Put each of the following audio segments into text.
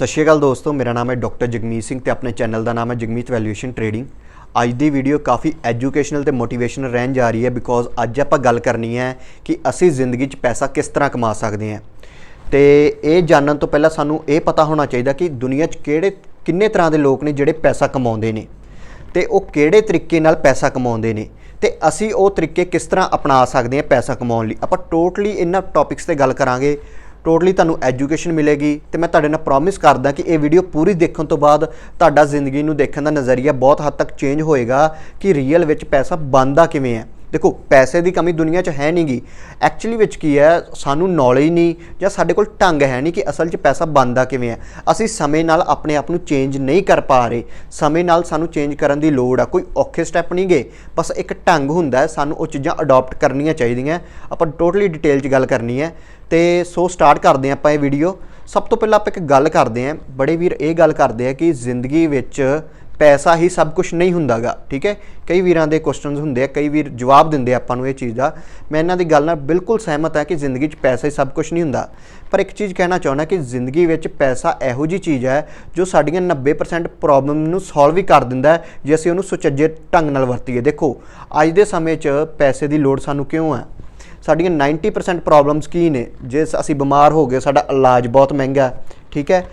ਸਤਿ ਸ਼੍ਰੀ ਅਕਾਲ ਦੋਸਤੋ, ਮੇਰਾ ਨਾਮ ਹੈ ਡਾਕਟਰ ਜਗਮੀਤ ਸਿੰਘ ਤੇ ਆਪਣੇ ਚੈਨਲ ਦਾ ਨਾਮ ਹੈ ਜਗਮੀਤ ਵੈਲਿਊਏਸ਼ਨ ਟ੍ਰੇਡਿੰਗ। ਅੱਜ ਦੀ ਵੀਡੀਓ ਕਾਫੀ ਐਜੂਕੇਸ਼ਨਲ ਤੇ ਮੋਟੀਵੇਸ਼ਨਲ ਰਹਿਣ ਜਾ ਰਹੀ ਹੈ ਬਿਕੋਜ਼ ਅੱਜ ਆਪਾਂ ਗੱਲ ਕਰਨੀ ਹੈ ਕਿ ਅਸੀਂ ਜ਼ਿੰਦਗੀ 'ਚ ਪੈਸਾ ਕਿਸ ਤਰ੍ਹਾਂ ਕਮਾ ਸਕਦੇ ਹਾਂ। ਤੇ ਇਹ ਜਾਣਨ ਤੋਂ ਪਹਿਲਾਂ ਸਾਨੂੰ ਇਹ ਪਤਾ ਹੋਣਾ ਚਾਹੀਦਾ ਕਿ ਦੁਨੀਆ 'ਚ ਕਿਹੜੇ, ਕਿੰਨੇ ਤਰ੍ਹਾਂ ਦੇ ਲੋਕ ਨੇ ਜਿਹੜੇ ਪੈਸਾ ਕਮਾਉਂਦੇ ਨੇ ਤੇ ਉਹ ਕਿਹੜੇ ਤਰੀਕੇ ਨਾਲ ਪੈਸਾ ਕਮਾਉਂਦੇ ਨੇ ਤੇ ਅਸੀਂ ਉਹ ਤਰੀਕੇ ਕਿਸ ਤਰ੍ਹਾਂ ਅਪਣਾ ਸਕਦੇ ਹਾਂ ਪੈਸਾ ਕਮਾਉਣ ਲਈ। ਆਪਾਂ ਟੋਟਲੀ ਇਹਨਾਂ ਟੌਪਿਕਸ ਤੇ ਗੱਲ ਕਰਾਂਗੇ। ਟੋਟਲੀ ਤੁਹਾਨੂੰ ਐਜੂਕੇਸ਼ਨ ਮਿਲੇਗੀ ਤੇ ਮੈਂ ਤੁਹਾਡੇ ਨਾਲ ਪ੍ਰੋਮਿਸ ਕਰਦਾ ਕਿ ਇਹ ਵੀਡੀਓ ਪੂਰੀ ਦੇਖਣ ਤੋਂ ਬਾਅਦ ਤੁਹਾਡਾ ਜ਼ਿੰਦਗੀ ਨੂੰ ਦੇਖਣ ਦਾ ਨਜ਼ਰੀਆ ਬਹੁਤ ਹੱਦ ਤੱਕ ਚੇਂਜ ਹੋਏਗਾ ਕਿ ਰੀਅਲ ਵਿੱਚ ਪੈਸਾ ਬਣਦਾ ਕਿਵੇਂ ਹੈ। ਦੇਖੋ, ਪੈਸੇ ਦੀ ਕਮੀ ਦੁਨੀਆ 'ਚ ਹੈ ਨਹੀਂਗੀ ਐਕਚੁਅਲੀ ਵਿੱਚ ਕੀ ਹੈ, ਸਾਨੂੰ ਨੌਲੇਜ ਨਹੀਂ ਜਾਂ ਸਾਡੇ ਕੋਲ ਢੰਗ ਹੈ ਨਹੀਂ ਕਿ ਅਸਲ 'ਚ ਪੈਸਾ ਬਣਦਾ ਕਿਵੇਂ ਹੈ। ਅਸੀਂ ਸਮੇਂ ਨਾਲ ਆਪਣੇ ਆਪ ਨੂੰ ਚੇਂਜ ਨਹੀਂ ਕਰ ਪਾ ਰਹੇ। ਸਮੇਂ ਨਾਲ ਸਾਨੂੰ ਚੇਂਜ ਕਰਨ ਦੀ ਲੋੜ ਆ। ਕੋਈ ਔਖੇ ਸਟੈਪ ਨਹੀਂ ਗਏ ਬਸ ਇੱਕ ਢੰਗ ਹੁੰਦਾ ਸਾਨੂੰ ਉਹ ਚੀਜ਼ਾਂ ਅਡਾਪਟ ਕਰਨੀਆਂ ਚਾਹੀਦੀਆਂ। ਆਪਾਂ ਟੋਟਲੀ ਡਿਟੇਲ 'ਚ ਗੱਲ ਕਰਨੀ ਹੈ। ਤੇ ਸੋ ਸਟਾਰਟ ਕਰਦੇ ਹਾਂ ਆਪਾਂ ਇਹ ਵੀਡੀਓ ਸਭ ਤੋਂ ਪਹਿਲਾਂ ਆਪਾਂ ਇੱਕ ਗੱਲ ਕਰਦੇ ਹਾਂ। ਬੜੇ ਵੀਰ ਇਹ ਗੱਲ ਕਰਦੇ ਆ ਕਿ ਜ਼ਿੰਦਗੀ ਵਿੱਚ ਪੈਸਾ ਹੀ ਸਭ ਕੁਝ ਨਹੀਂ ਹੁੰਦਾਗਾ ਠੀਕ ਹੈ? ਕਈ ਵੀਰਾਂ ਦੇ ਕੁਐਸਚਨਸ ਹੁੰਦੇ ਆ ਕਈ ਵੀਰ ਜਵਾਬ ਦਿੰਦੇ ਆਪਾਂ ਨੂੰ ਇਹ ਚੀਜ਼ ਦਾ। ਮੈਂ ਇਹਨਾਂ ਦੀ ਗੱਲ ਨਾਲ ਬਿਲਕੁਲ ਸਹਿਮਤ ਹਾਂ ਕਿ ਜ਼ਿੰਦਗੀ 'ਚ ਪੈਸਾ ਹੀ ਸਭ ਕੁਝ ਨਹੀਂ ਹੁੰਦਾ। ਪਰ ਇੱਕ ਚੀਜ਼ ਕਹਿਣਾ ਚਾਹੁੰਦਾ ਕਿ ਜ਼ਿੰਦਗੀ ਵਿੱਚ ਪੈਸਾ ਇਹੋ ਜੀ ਚੀਜ਼ ਹੈ ਜੋ ਸਾਡੀਆਂ 90% ਪ੍ਰੋਬਲਮ ਨੂੰ ਸੋਲਵ ਵੀ ਕਰ ਦਿੰਦਾ ਹੈ ਜੇ ਅਸੀਂ ਉਹਨੂੰ ਸੁਚੱਜੇ ਢੰਗ ਨਾਲ ਵਰਤੀਏ। ਦੇਖੋ ਅੱਜ ਦੇ ਸਮੇਂ 'ਚ ਪੈਸੇ ਦੀ ਲੋੜ ਸਾਨੂੰ ਕਿਉਂ ਹੈ? ਸਾਡੀਆਂ 90% ਪ੍ਰੋਬਲਮਸ ਕੀ ਨੇ? ਜੇ ਅਸੀਂ ਬਿਮਾਰ ਹੋ ਗਏ ਸਾਡਾ ਇਲਾਜ ਬਹੁਤ ਮਹਿੰਗਾ ਹੈ, ਠੀਕ ਹੈ?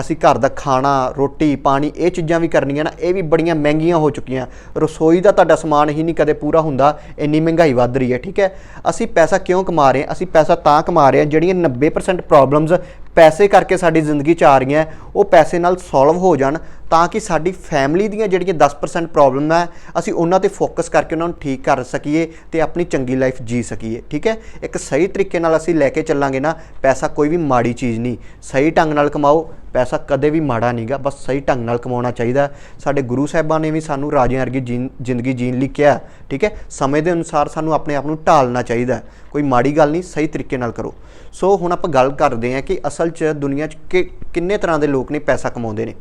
ਅਸੀਂ ਘਰ ਦਾ ਖਾਣਾ, ਰੋਟੀ, ਪਾਣੀ ਇਹ ਚੀਜ਼ਾਂ ਵੀ ਕਰਨੀਆਂ ਨਾ, ਇਹ ਵੀ ਬੜੀਆਂ ਮਹਿੰਗੀਆਂ ਹੋ ਚੁੱਕੀਆਂ। ਰਸੋਈ ਦਾ ਤੁਹਾਡਾ ਸਮਾਨ ਹੀ ਨਹੀਂ ਕਦੇ ਪੂਰਾ ਹੁੰਦਾ, ਇੰਨੀ ਮਹਿੰਗਾਈ ਵੱਧ ਰਹੀ ਹੈ, ਠੀਕ ਹੈ? ਅਸੀਂ ਪੈਸਾ ਕਿਉਂ ਕਮਾ ਰਹੇ ਹਾਂ? ਅਸੀਂ ਪੈਸਾ ਤਾਂ ਕਮਾ ਰਹੇ ਹਾਂ ਜਿਹੜੀਆਂ 90% ਪ੍ਰੋਬਲਮਸ ਪੈਸੇ ਕਰਕੇ ਸਾਡੀ ਜ਼ਿੰਦਗੀ 'ਚ ਆ ਰਹੀਆਂ, ਉਹ ਪੈਸੇ ਨਾਲ ਸੋਲਵ ਹੋ ਜਾਣ। ਤਾਂ ਕਿ ਸਾਡੀ ਫੈਮਿਲੀ ਦੀਆਂ ਜਿਹੜੀਆਂ 10% ਪ੍ਰੋਬਲਮ ਹੈ, ਅਸੀਂ ਉਹਨਾਂ ਤੇ ਫੋਕਸ ਕਰਕੇ ਉਹਨਾਂ ਨੂੰ ਠੀਕ ਕਰ ਸਕੀਏ ਤੇ ਆਪਣੀ ਚੰਗੀ ਲਾਈਫ ਜੀ ਸਕੀਏ, ਠੀਕ ਹੈ? ਇੱਕ ਸਹੀ ਤਰੀਕੇ ਨਾਲ ਅਸੀਂ ਲੈ ਕੇ ਚੱਲਾਂਗੇ ਨਾ, ਪੈਸਾ ਕੋਈ ਵੀ ਮਾੜੀ ਚੀਜ਼ ਨਹੀਂ। ਸਹੀ ਢੰਗ ਨਾਲ ਕਮਾਓ, ਪੈਸਾ ਕਦੇ ਵੀ ਮਾੜਾ ਨਹੀਂਗਾ ਬਸ ਸਹੀ ਢੰਗ ਨਾਲ ਕਮਾਉਣਾ ਚਾਹੀਦਾ ਸਾਡੇ ਗੁਰੂ ਸਾਹਿਬਾਂ ਨੇ ਵੀ ਸਾਨੂੰ ਰਾਜਿਆਂ ਵਰਗੀ ਜੀਣ- ਜ਼ਿੰਦਗੀ ਜੀਣ ਲਈ ਕਿਹਾ ਠੀਕ ਹੈ? ਸਮੇਂ ਦੇ ਅਨੁਸਾਰ ਸਾਨੂੰ ਆਪਣੇ ਆਪ ਨੂੰ ਢਾਲਣਾ ਚਾਹੀਦਾ ਕੋਈ ਮਾੜੀ ਗੱਲ ਨਹੀਂ, ਸਹੀ ਤਰੀਕੇ ਨਾਲ ਕਰੋ। ਸੋ ਹੁਣ ਆਪਾਂ ਗੱਲ ਕਰਦੇ ਹਾਂ ਕਿ ਅਸਲ 'ਚ ਦੁਨੀਆ 'ਚ ਕਿ- ਕਿੰਨੇ ਤਰ੍ਹਾਂ ਦੇ ਲੋਕ ਨੇ ਪੈਸਾ ਕਮਾਉਂਦੇ ਨੇ।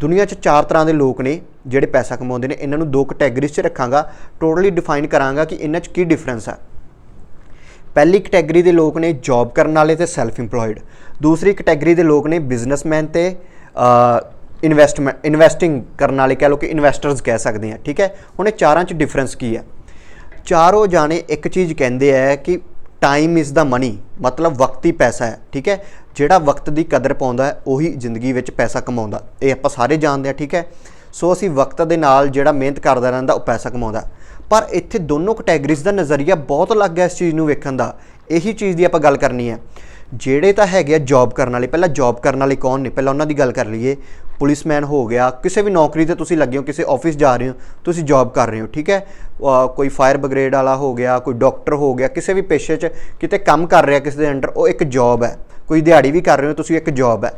ਦੁਨੀਆ 'ਚ ਚਾਰ ਤਰ੍ਹਾਂ ਦੇ ਲੋਕ ਨੇ ਜਿਹੜੇ ਪੈਸਾ ਕਮਾਉਂਦੇ ਨੇ। ਇਹਨਾਂ ਨੂੰ ਦੋ ਕੈਟਾਗਰੀਜ਼ 'ਚ ਰੱਖਾਂਗਾ। ਟੋਟਲੀ ਡਿਫਾਈਨ ਕਰਾਂਗਾ ਕਿ ਇਹਨਾਂ 'ਚ ਕੀ ਡਿਫਰੈਂਸ ਹੈ ਪਹਿਲੀ ਕੈਟਾਗਰੀ ਦੇ ਲੋਕ ਨੇ ਜੌਬ ਕਰਨ ਵਾਲੇ ਤੇ ਸੈਲਫ ਇੰਪਲੋਇਡ ਦੂਸਰੀ ਕੈਟਾਗਰੀ ਦੇ ਲੋਕ ਨੇ ਬਿਜ਼ਨਸਮੈਨ ਤੇ ਇਨਵੈਸਟਮੈਂਟ ਇਨਵੈਸਟਿੰਗ ਕਰਨ ਵਾਲੇ ਕਹ ਲਓ ਕਿ ਇਨਵੈਸਟਰਸ ਕਹਿ ਸਕਦੇ ਆ। ਠੀਕ ਹੈ? ਹੁਣ ਇਹ ਚਾਰਾਂ 'ਚ ਡਿਫਰੈਂਸ ਕੀ ਹੈ ਚਾਰੋਂ ਜਾਣੇ ਇੱਕ ਚੀਜ਼ ਕਹਿੰਦੇ ਆ ਕਿ ਟਾਈਮ ਇਜ਼ ਦਾ ਮਨੀ ਮਤਲਬ ਵਕਤ ਹੀ ਪੈਸਾ ਹੈ, ਠੀਕ ਹੈ? ਜਿਹੜਾ ਵਕਤ ਦੀ ਕਦਰ ਪਾਉਂਦਾ ਹੈ, ਉਹੀ ਜ਼ਿੰਦਗੀ ਵਿੱਚ ਪੈਸਾ ਕਮਾਉਂਦਾ। ਇਹ ਆਪਾਂ ਸਾਰੇ ਜਾਣਦੇ ਆ ਠੀਕ ਹੈ? ਸੋ ਅਸੀਂ ਵਕਤ ਦੇ ਨਾਲ ਜਿਹੜਾ ਮਿਹਨਤ ਕਰਦਾ ਰਹਿੰਦਾ, ਉਹ ਪੈਸਾ ਕਮਾਉਂਦਾ। ਪਰ ਇੱਥੇ ਦੋਨੋਂ ਕੈਟਾਗਰੀਜ਼ ਦਾ ਨਜ਼ਰੀਆ ਬਹੁਤ ਅਲੱਗ ਹੈ ਇਸ ਚੀਜ਼ ਨੂੰ ਵੇਖਣ ਦਾ। ਇਹੀ ਚੀਜ਼ ਦੀ ਆਪਾਂ ਗੱਲ ਕਰਨੀ ਹੈ। ਜਿਹੜੇ ਤਾਂ ਹੈਗੇ ਆ ਜੌਬ ਕਰਨ ਵਾਲੇ, ਪਹਿਲਾਂ ਜੌਬ ਕਰਨ ਵਾਲੇ ਕੌਣ ਨੇ? ਪਹਿਲਾਂ ਉਹਨਾਂ ਦੀ ਗੱਲ ਕਰ ਲਈਏ। ਪੁਲਿਸਮੈਨ ਹੋ ਗਿਆ, ਕਿਸੇ ਵੀ ਨੌਕਰੀ ਤੇ ਤੁਸੀਂ ਲੱਗੇ ਹੋ, ਕਿਸੇ ਆਫਿਸ ਜਾ ਰਹੇ ਹੋ, ਤੁਸੀਂ ਜੌਬ ਕਰ ਰਹੇ ਹੋ, ਠੀਕ ਹੈ? ਕੋਈ ਫਾਇਰ ਬ੍ਰਿਗੇਡ ਵਾਲਾ ਹੋ ਗਿਆ, ਕੋਈ ਡਾਕਟਰ ਹੋ ਗਿਆ, ਕਿਸੇ ਵੀ ਪੇਸ਼ੇ 'ਚ ਕਿਤੇ ਕੰਮ ਕਰ ਰਿਹਾ ਕਿਸੇ ਦੇ ਅੰਡਰ ਉਹ ਇੱਕ ਜੌਬ ਹੈ। ਕੋਈ ਦਿਹਾੜੀ ਵੀ ਕਰ ਰਹੇ ਹੋ, ਤੁਸੀਂ ਇੱਕ ਜੌਬ ਹੈ।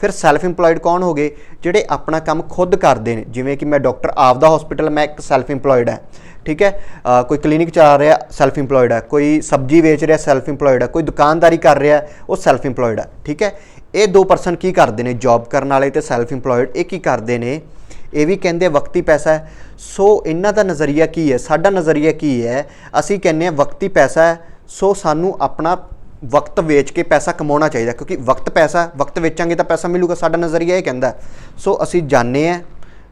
ਫਿਰ ਸੈਲਫ ਇੰਪਲੋਇਡ ਕੌਣ ਹੋ ਗਏ? ਜਿਹੜੇ ਆਪਣਾ ਕੰਮ ਖੁਦ ਕਰਦੇ ਨੇ। ਜਿਵੇਂ ਕਿ ਮੈਂ ਡਾਕਟਰ ਆਪਦਾ ਹਸਪੀਟਲ ਮੈਂ ਇੱਕ ਸੈਲਫ ਇੰਪਲੋਇਡ ਹੈ। ਠੀਕ ਹੈ? ਕੋਈ ਕਲੀਨਿਕ ਚਲਾ ਰਿਹਾ ਸੈਲਫ ਇੰਪਲੋਇਡ ਹੈ। ਕੋਈ ਸਬਜ਼ੀ ਵੇਚ ਰਿਹਾ ਸੈਲਫ ਇੰਪਲੋਇਡ ਹੈ। ਕੋਈ ਦੁਕਾਨਦਾਰੀ ਕਰ ਰਿਹਾ, ਉਹ ਸੈਲਫ ਇੰਪਲੋਇਡ ਹੈ। ਠੀਕ ਹੈ? ਇਹ ਦੋ ਪਰਸਨ ਕੀ ਕਰਦੇ ਨੇ? ਜੌਬ ਕਰਨ ਵਾਲੇ ਤੇ ਸੈਲਫ ਇੰਪਲੋਇਡ ਇਹ ਕੀ ਕਰਦੇ ਨੇ? ਇਹ ਵੀ ਕਹਿੰਦੇ ਵਕਤੀ ਪੈਸਾ ਹੈ। ਸੋ ਇਹਨਾਂ ਦਾ ਨਜ਼ਰੀਆ ਕੀ ਹੈ? ਸਾਡਾ ਨਜ਼ਰੀਆ ਕੀ ਹੈ? ਅਸੀਂ ਕਹਿੰਦੇ ਹਾਂ ਵਕਤੀ ਪੈਸਾ ਹੈ। ਸੋ ਸਾਨੂੰ ਆਪਣਾ ਵਕਤ ਵੇਚ ਕੇ ਪੈਸਾ ਕਮਾਉਣਾ ਚਾਹੀਦਾ, ਕਿਉਂਕਿ ਵਕਤ ਪੈਸਾ, ਵਕਤ ਵੇਚਾਂਗੇ ਤਾਂ ਪੈਸਾ ਮਿਲੂਗਾ, ਸਾਡਾ ਨਜ਼ਰੀਆ ਇਹ ਕਹਿੰਦਾ। ਸੋ ਅਸੀਂ ਜਾਣਦੇ ਆ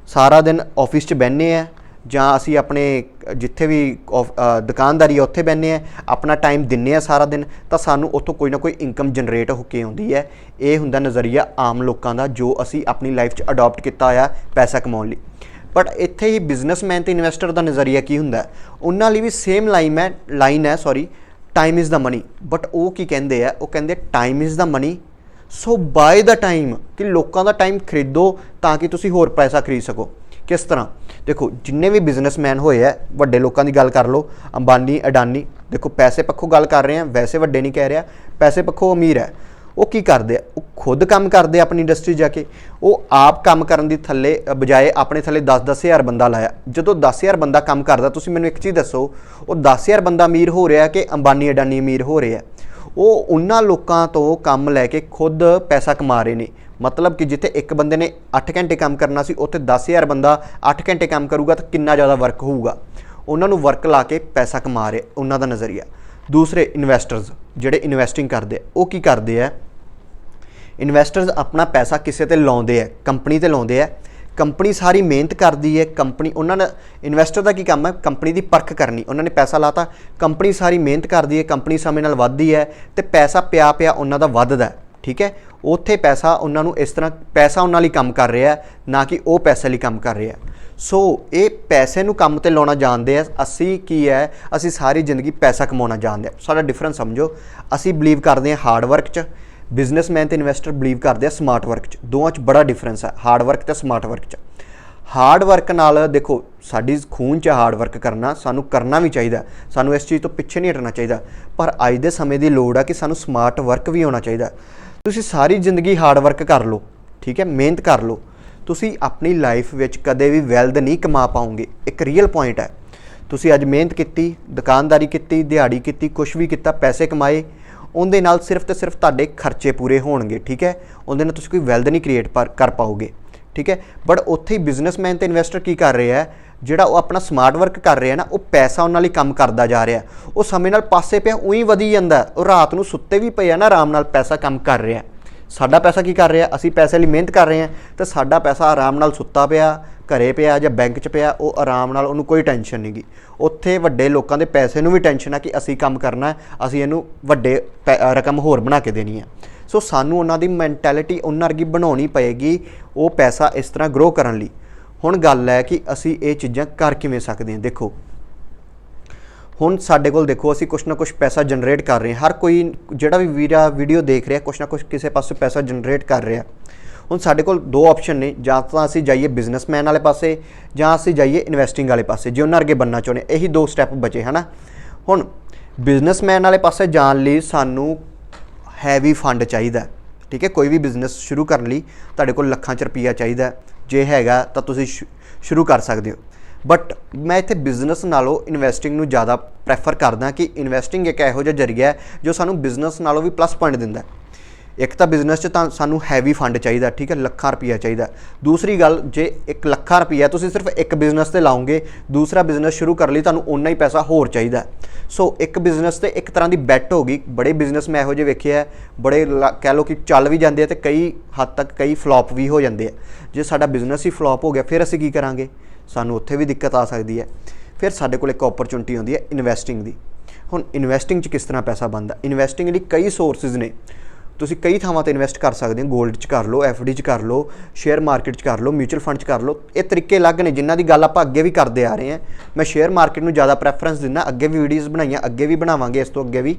ਸਾਰਾ ਦਿਨ ਆਫਿਸ 'ਚ ਬੈੰਨੇ ਆ ਜਾਂ ਅਸੀਂ ਆਪਣੇ ਜਿੱਥੇ ਵੀ ਆਫ- ਦੁਕਾਨਦਾਰੀ ਆ, ਉੱਥੇ ਬੈੰਨੇ ਆ ਆਪਣਾ ਟਾਈਮ ਦਿੰਨੇ ਆ ਸਾਰਾ ਦਿਨ, ਤਾਂ ਸਾਨੂੰ ਉੱਥੋਂ ਕੋਈ ਨਾ ਕੋਈ ਇਨਕਮ ਜਨਰੇਟ ਹੋ ਕੇ ਆਉਂਦੀ ਹੈ। ਇਹ ਹੁੰਦਾ ਨਜ਼ਰੀਆ ਆਮ ਲੋਕਾਂ ਦਾ, ਜੋ ਅਸੀਂ ਆਪਣੀ ਲਾਈਫ 'ਚ ਅਡਾਪਟ ਕੀਤਾ ਹੋਇਆ ਪੈਸਾ ਕਮਾਉਣ ਲਈ। ਬਟ ਇੱਥੇ ਹੀ ਬਿਜ਼ਨਸਮੈਨ ਤੇ ਇਨਵੈਸਟਰ ਦਾ ਨਜ਼ਰੀਆ ਕੀ ਹੁੰਦਾ? ਉਹਨਾਂ ਲਈ ਵੀ ਸੇਮ ਲਾਈਨ ਹੈ ਲਾਈਨ ਹੈ sorry time is the money but ਉਹ ਕੀ ਕਹਿੰਦੇ ਆ? ਉਹ ਕਹਿੰਦੇ time is the money so by the time ਕਿ ਲੋਕਾਂ ਦਾ ਟਾਈਮ ਖਰੀਦੋ ਤਾਂ ਕਿ ਤੁਸੀਂ ਹੋਰ ਪੈਸਾ ਖਰੀਦ ਸਕੋ। ਕਿਸ ਤਰ੍ਹਾਂ? ਦੇਖੋ, ਜਿੰਨੇ ਵੀ ਬਿਜ਼ਨਸਮੈਨ ਹੋਏ ਆ, ਵੱਡੇ ਲੋਕਾਂ ਦੀ ਗੱਲ ਕਰ ਲਓ, ਅੰਬਾਨੀ, ਅਡਾਨੀ, ਦੇਖੋ ਪੈਸੇ ਪੱਖੋਂ ਗੱਲ ਕਰ ਰਹੇ ਆ, ਵੈਸੇ ਵੱਡੇ ਨਹੀਂ ਕਹਿ ਰਿਹਾ, ਪੈਸੇ ਪੱਖੋਂ ਅਮੀਰ ਹੈ। ਉਹ ਕੀ ਕਰਦੇ ਆ? ਉਹ ਖੁਦ ਕੰਮ ਕਰਦੇ ਆ ਆਪਣੀ ਇੰਡਸਟਰੀ ਜਾ ਕੇ। ਉਹ ਆਪ ਕੰਮ ਕਰਨ ਦੀ ਥੱਲੇ ਬਜਾਏ ਆਪਣੇ ਥੱਲੇ 10-10 ਹਜ਼ਾਰ ਬੰਦਾ ਲਾਇਆ। ਜਦੋਂ 10000 ਬੰਦਾ ਕੰਮ ਕਰਦਾ, ਤੁਸੀਂ ਮੈਨੂੰ ਇੱਕ ਚੀਜ਼ ਦੱਸੋ, ਉਹ 10000 ਬੰਦਾ ਅਮੀਰ ਹੋ ਰਿਹਾ ਕਿ ਅੰਬਾਨੀ ਅਡਾਨੀ ਅਮੀਰ ਹੋ ਰਿਹਾ? ਉਹ ਉਹਨਾਂ ਲੋਕਾਂ ਤੋਂ ਕੰਮ ਲੈ ਕੇ ਖੁਦ ਪੈਸਾ ਕਮਾ ਰਹੇ ਨੇ। ਮਤਲਬ ਕਿ ਜਿੱਥੇ ਇੱਕ ਬੰਦੇ ਨੇ 8 ਘੰਟੇ ਕੰਮ ਕਰਨਾ ਸੀ, ਉੱਥੇ 10000 ਬੰਦਾ 8 ਘੰਟੇ ਕੰਮ ਕਰੂਗਾ ਤਾਂ ਕਿੰਨਾ ਜ਼ਿਆਦਾ ਵਰਕ ਹੋਊਗਾ। ਉਹਨਾਂ ਨੂੰ ਵਰਕ ਲਾ ਕੇ ਪੈਸਾ ਕਮਾ ਰਹੇ, ਉਹਨਾਂ ਦਾ ਨਜ਼ਰੀਆ। ਦੂਸਰੇ ਇਨਵੈਸਟਰਸ ਜਿਹੜੇ ਇਨਵੈਸਟਿੰਗ ਕਰਦੇ ਆ, ਉਹ ਕੀ ਕਰਦੇ ਆ? ਇਨਵੈਸਟਰਸ ਆਪਣਾ ਪੈਸਾ ਕਿਸੇ ਤੇ ਲਾਉਂਦੇ ਆ, ਕੰਪਨੀ ਤੇ ਲਾਉਂਦੇ ਆ। ਕੰਪਨੀ ਸਾਰੀ ਮਿਹਨਤ ਕਰਦੀ ਹੈ ਕੰਪਨੀ ਉਹਨਾਂ ਨੇ ਇਨਵੈਸਟਰ ਦਾ ਕੀ ਕੰਮ ਹੈ ਕੰਪਨੀ ਦੀ ਪਰਖ ਕਰਨੀ, ਉਹਨਾਂ ਨੇ ਪੈਸਾ ਲਾਤਾ। ਕੰਪਨੀ ਸਾਰੀ ਮਿਹਨਤ ਕਰਦੀ ਹੈ ਕੰਪਨੀ ਸਮੇਂ ਨਾਲ ਵੱਧਦੀ ਹੈ ਤੇ ਪੈਸਾ ਪਿਆ ਪਿਆ ਉਹਨਾਂ ਦਾ ਵੱਧਦਾ ਠੀਕ ਹੈ? ਉੱਥੇ ਪੈਸਾ ਉਹਨਾਂ ਨੂੰ ਇਸ ਤਰ੍ਹਾਂ ਪੈਸਾ ਉਹਨਾਂ ਲਈ ਕੰਮ ਕਰ ਰਿਹਾ ਨਾ ਕਿ ਉਹ ਪੈਸੇ ਲਈ ਕੰਮ ਕਰ ਰਿਹਾ ਸੋ ਇਹ ਪੈਸੇ ਨੂੰ ਕੰਮ ਤੇ ਲਾਉਣਾ ਜਾਣਦੇ ਆ। ਅਸੀਂ ਕੀ ਹੈ? ਅਸੀਂ ਸਾਰੀ ਜ਼ਿੰਦਗੀ ਪੈਸਾ ਕਮਾਉਣਾ ਜਾਣਦੇ ਆ। ਸਾਡਾ ਡਿਫਰੈਂਸ ਸਮਝੋ। ਅਸੀਂ ਬਲੀਵ ਕਰਦੇ ਹਾਂ ਹਾਰਡ ਵਰਕ 'ਚ। ਬਿਜ਼ਨਸਮੈਨ ਤੇ ਇਨਵੈਸਟਰ ਬਲੀਵ ਕਰਦੇ ਆ ਸਮਾਰਟ ਵਰਕ 'ਚ। ਦੋਵਾਂ 'ਚ ਬੜਾ ਡਿਫਰੈਂਸ ਹੈ ਹਾਰਡ ਵਰਕ ਤੇ ਸਮਾਰਟ ਵਰਕ 'ਚ। ਹਾਰਡ ਵਰਕ ਨਾਲ ਦੇਖੋ, ਸਾਡੀ ਖੂਨ 'ਚ ਹਾਰਡ ਵਰਕ ਕਰਨਾ ਸਾਨੂੰ ਕਰਨਾ ਵੀ ਚਾਹੀਦਾ, ਸਾਨੂੰ ਇਸ ਚੀਜ਼ ਤੋਂ ਪਿੱਛੇ ਨਹੀਂ ਹਟਣਾ ਚਾਹੀਦਾ। ਪਰ ਅੱਜ ਦੇ ਸਮੇਂ ਦੀ ਲੋੜ ਆ ਕਿ ਸਾਨੂੰ ਸਮਾਰਟ ਵਰਕ ਵੀ ਹੋਣਾ ਚਾਹੀਦਾ। ਤੁਸੀਂ ਸਾਰੀ ਜ਼ਿੰਦਗੀ ਹਾਰਡ ਵਰਕ ਕਰ ਲਓ, ਠੀਕ ਹੈ, ਮਿਹਨਤ ਕਰ ਲਓ। ਤੁਸੀਂ ਆਪਣੀ ਲਾਈਫ ਵਿੱਚ ਕਦੇ ਵੀ ਵੈਲਥ ਨਹੀਂ ਕਮਾ ਪਾਓਗੇ, ਇੱਕ ਰੀਅਲ ਪੁਆਇੰਟ ਹੈ ਤੁਸੀਂ ਅੱਜ ਮਿਹਨਤ ਕੀਤੀ, ਦੁਕਾਨਦਾਰੀ ਕੀਤੀ, ਦਿਹਾੜੀ ਕੀਤੀ ਕੁਝ ਵੀ ਕੀਤਾ, ਪੈਸੇ ਕਮਾਏ ਉਹਦੇ ਨਾਲ ਸਿਰਫ ਤੇ ਸਿਰਫ ਤੁਹਾਡੇ ਖਰਚੇ ਪੂਰੇ ਹੋਣਗੇ, ਠੀਕ ਹੈ? ਉਹਦੇ ਨਾਲ ਤੁਸੀਂ ਕੋਈ ਵੈਲਥ ਨਹੀਂ ਕ੍ਰੀਏਟ ਕਰ ਪਾਓਗੇ, ਠੀਕ ਹੈ? ਬਟ ਉੱਥੇ ਹੀ ਬਿਜ਼ਨਸਮੈਨ ਤੇ ਇਨਵੈਸਟਰ ਕੀ ਕਰ ਰਿਹਾ ਹੈ? ਜਿਹੜਾ ਉਹ ਆਪਣਾ ਸਮਾਰਟ ਵਰਕ ਕਰ ਰਿਹਾ ਨਾ, ਉਹ ਪੈਸਾ ਉਹਨਾਂ ਲਈ ਕੰਮ ਕਰਦਾ ਜਾ ਰਿਹਾ ਉਹ ਸਮੇਂ ਨਾਲ ਪਾਸੇ ਪਿਆ, ਉਹੀ ਵਧੀ ਜਾਂਦਾ ਉਹ ਰਾਤ ਨੂੰ ਸੁੱਤੇ ਵੀ ਪਏ ਆ ਨਾ, ਆਰਾਮ ਨਾਲ ਪੈਸਾ ਕੰਮ ਕਰ ਰਿਹਾ ਸਾਡਾ ਪੈਸਾ ਕੀ ਕਰ ਰਿਹਾ ਅਸੀਂ ਪੈਸੇ ਲਈ ਮਿਹਨਤ ਕਰ ਰਹੇ ਹਾਂ। ਤੇ ਸਾਡਾ ਪੈਸਾ ਆਰਾਮ ਨਾਲ ਸੁੱਤਾ ਪਿਆ। ਘਰੇ ਪਿਆ ਜਾਂ ਬੈਂਕ 'ਚ ਪਿਆ, ਉਹ ਆਰਾਮ ਨਾਲ ਉਹਨੂੰ ਕੋਈ ਟੈਨਸ਼ਨ ਨਹੀਂਗੀ ਉੱਥੇ ਵੱਡੇ ਲੋਕਾਂ ਦੇ ਪੈਸੇ ਨੂੰ ਵੀ ਟੈਨਸ਼ਨ ਆ ਕਿ ਅਸੀਂ ਕੰਮ ਕਰਨਾ ਅਸੀਂ ਇਹਨੂੰ ਵੱਡੇ ਪੈ- ਰਕਮ ਹੋਰ ਬਣਾ ਕੇ ਦੇਣੀ ਹੈ ਸੋ ਸਾਨੂੰ ਉਹਨਾਂ ਦੀ ਮੈਂਟੈਲਿਟੀ ਉਹਨਾਂ ਵਰਗੀ ਬਣਾਉਣੀ ਪਏਗੀ, ਉਹ ਪੈਸਾ ਇਸ ਤਰ੍ਹਾਂ ਗਰੋ ਕਰਨ ਲਈ। ਹੁਣ ਗੱਲ ਹੈ ਕਿ ਅਸੀਂ ਇਹ ਚੀਜ਼ਾਂ ਕਰ ਕਿਵੇਂ ਸਕਦੇ ਹਾਂ? ਦੇਖੋ, ਹੁਣ ਸਾਡੇ ਕੋਲ ਦੇਖੋ, ਅਸੀਂ ਕੁਛ ਨਾ ਕੁਛ ਪੈਸਾ ਜਨਰੇਟ ਕਰ ਰਹੇ ਹਾਂ। ਹਰ ਕੋਈ ਜਿਹੜਾ ਵੀ ਵੀਰਾ ਵੀਡੀਓ ਦੇਖ ਰਿਹਾ, ਕੁਛ ਨਾ ਕੁਛ ਕਿਸੇ ਪਾਸੇ ਪੈਸਾ ਜਨਰੇਟ ਕਰ ਰਿਹਾ। ਹੁਣ ਸਾਡੇ ਕੋਲ ਦੋ ਆਪਸ਼ਨ ਨੇ, ਜਾਂ ਤਾਂ ਅਸੀਂ ਜਾਈਏ ਬਿਜ਼ਨਸਮੈਨ ਵਾਲੇ ਪਾਸੇ, ਜਾਂ ਅਸੀਂ ਜਾਈਏ ਇਨਵੈਸਟਿੰਗ ਵਾਲੇ ਪਾਸੇ, ਜੇ ਉਹਨਾਂ ਅੱਗੇ ਬੰਨਾ ਚਾਹੁੰਦੇ ਇਹੀ ਦੋ ਸਟੈਪ ਬਚੇ, ਹਨਾ? ਹੁਣ ਬਿਜ਼ਨਸਮੈਨ ਵਾਲੇ ਪਾਸੇ ਜਾਣ ਲਈ ਸਾਨੂੰ ਹੈਵੀ ਫੰਡ ਚਾਹੀਦਾ ਠੀਕ ਹੈ? ਕੋਈ ਵੀ ਬਿਜ਼ਨਸ ਸ਼ੁਰੂ ਕਰਨ ਲਈ ਤੁਹਾਡੇ ਕੋਲ ਲੱਖਾਂ ਚ ਰੁਪਈਆ ਚਾਹੀਦਾ ਜੇ ਹੈਗਾ ਤਾਂ ਤੁਸੀਂ ਸ਼ੁ- ਸ਼ੁਰੂ ਕਰ ਸਕਦੇ ਹੋ। ਬਟ ਮੈਂ ਇੱਥੇ ਬਿਜ਼ਨਸ ਨਾਲੋਂ ਇਨਵੈਸਟਿੰਗ ਨੂੰ ਜ਼ਿਆਦਾ ਪ੍ਰੈਫਰ ਕਰਦਾ ਕਿ ਇਨਵੈਸਟਿੰਗ ਇੱਕ ਇਹੋ ਜਿਹਾ ਜਰੀਆ ਹੈ ਜੋ ਸਾਨੂੰ ਬਿਜ਼ਨਸ ਨਾਲੋਂ ਵੀ ਪਲੱਸ ਪੁਆਇੰਟ ਦਿੰਦਾ ਹੈ। ਇੱਕ ਤਾਂ ਬਿਜ਼ਨਸ 'ਚ ਤਾਂ ਸਾਨੂੰ ਹੈਵੀ ਫੰਡ ਚਾਹੀਦਾ, ਠੀਕ ਹੈ, ਲੱਖਾਂ ਰੁਪਈਆ ਚਾਹੀਦਾ। ਦੂਸਰੀ ਗੱਲ, ਜੇ 1 ਲੱਖਾਂ ਰੁਪਈਆ ਤੁਸੀਂ ਸਿਰਫ ਇੱਕ ਬਿਜ਼ਨਸ ਤੇ ਲਾਉਂਗੇ ਦੂਸਰਾ ਬਿਜ਼ਨਸ ਸ਼ੁਰੂ ਕਰਨ ਲਈ, ਤੁਹਾਨੂੰ ਓਨਾ ਹੀ ਪੈਸਾ ਹੋਰ ਚਾਹੀਦਾ। ਸੋ ਇੱਕ ਬਿਜ਼ਨਸ ਤੇ ਇੱਕ ਤਰ੍ਹਾਂ ਦੀ ਬੈਟ ਹੋ ਗਈ। ਬੜੇ ਬਿਜ਼ਨਸ ਮੈਂ ਇਹੋ ਜਿਹੇ ਵੇਖੇ ਆ, ਬੜੇ ਲ- ਕਹਿ ਲਓ ਕਿ ਚੱਲ ਵੀ ਜਾਂਦੇ ਆ ਤੇ ਕਈ ਹੱਦ ਤੱਕ ਕਈ ਫਲॉप ਵੀ ਹੋ ਜਾਂਦੇ ਆ। ਜੇ ਸਾਡਾ ਬਿਜ਼ਨਸ ਹੀ ਫਲॉप ਹੋ ਗਿਆ, ਫਿਰ ਅਸੀਂ ਕੀ ਕਰਾਂਗੇ? ਸਾਨੂੰ ਉੱਥੇ ਵੀ ਦਿੱਕਤ ਆ ਸਕਦੀ ਹੈ। ਫਿਰ ਸਾਡੇ ਕੋਲ ਇੱਕ ਓਪਰਚੁਨਿਟੀ ਆਉਂਦੀ ਹੈ ਇਨਵੈਸਟਿੰਗ ਦੀ। ਹੁਣ ਇਨਵੈਸਟਿੰਗ 'ਚ ਕਿਸ ਤਰ੍ਹਾਂ ਪੈਸਾ ਬਣਦਾ? ਇਨਵੈਸਟਿੰਗ ਲਈ ਕਈ ਸੋਰਸਸ ਨੇ। ਤੁਸੀਂ ਕਈ ਥਾਵਾਂ ਤੇ ਇਨਵੈਸਟ ਕਰ ਸਕਦੇ ਹੋ 골ਡ 'ਚ ਕਰ ਲਓ ਡੀ 'ਚ ਕਰ ਲਓ ਸ਼ੇਅਰ ਮਾਰਕੀਟ 'ਚ ਕਰ ਲਓ ਮਿਊਚੁਅਲ ਫੰਡ 'ਚ ਕਰ ਲਓ। ਇਹ ਤਰੀਕੇ ਅਲੱਗ ਨੇ, ਜਿਨ੍ਹਾਂ ਦੀ ਗੱਲ ਆਪਾਂ ਅੱਗੇ ਵੀ ਕਰਦੇ ਆ ਰਹੇ ਹਾਂ। ਮੈਂ ਸ਼ੇਅਰ ਮਾਰਕੀਟ ਨੂੰ ਜ਼ਿਆਦਾ ਪ੍ਰੈਫਰੈਂਸ ਦਿੰਦਾ, ਅੱਗੇ ਵੀ ਵੀਡੀਓਜ਼ ਬਣਾਈਆਂ, ਅੱਗੇ ਵੀ ਬਣਾਵਾਂਗੇ, ਇਸ ਤੋਂ ਅੱਗੇ ਵੀ।